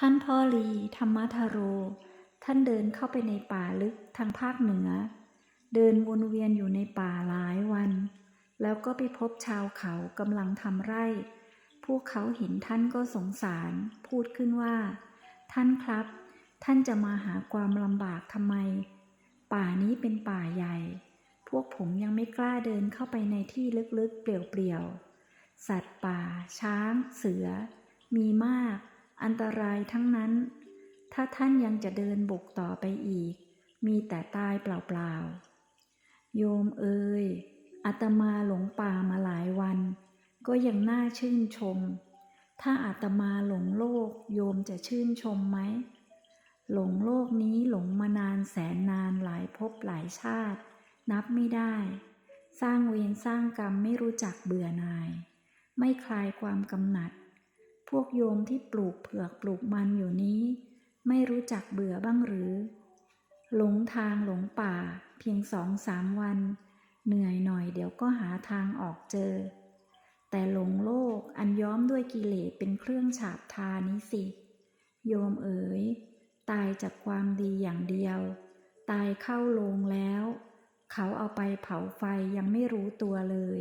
ท่านพ่อลีธรรมทาโร ท่านเดินเข้าไปในป่าลึกทางภาคเหนือ เดินวนเวียนอยู่ในป่าหลายวัน แล้วก็ไปพบชาวเขากำลังทำไร่ พวกเขาเห็นท่านก็สงสาร พูดขึ้นว่า ท่านครับ ท่านจะมาหาความลำบากทำไม ป่านี้เป็นป่าใหญ่ พวกผมยังไม่กล้าเดินเข้าไปในที่ลึกๆเปลี่ยวๆ สัตว์ป่า ช้าง เสือ มีมาก อันตรายทั้งนั้น ถ้าท่านยังจะเดินบุกต่อไปอีก มีแต่ตายเปล่าๆ โยมเอ่ยอาตมาหลงป่ามาหลายวัน ก็ยังน่าชื่นชม ถ้าอาตมาหลงโลกโยมจะชื่นชมไหม หลงโลกนี้หลงมานานแสนนานหลายภพหลายชาติ นับไม่ได้ สร้างเวรสร้างกรรมไม่รู้จักเบื่อหน่าย ไม่คลายความกำหนัด พวกโยมที่ปลูกเผือกปลูกมันอยู่นี้ ไม่รู้จักเบื่อบ้างหรือ หลงทางหลงป่า เพียงสองสามวัน เหนื่อยหน่อยเดี๋ยวก็หาทางออกเจอ แต่หลงโลกอันย้อมด้วยกิเลสเป็นเครื่องฉาบทานี้สิ โยมเอ๋ย ตายจากความดีอย่างเดียว ตายเข้าโลงแล้ว เขาเอาไปเผาไฟยังไม่รู้ตัวเลย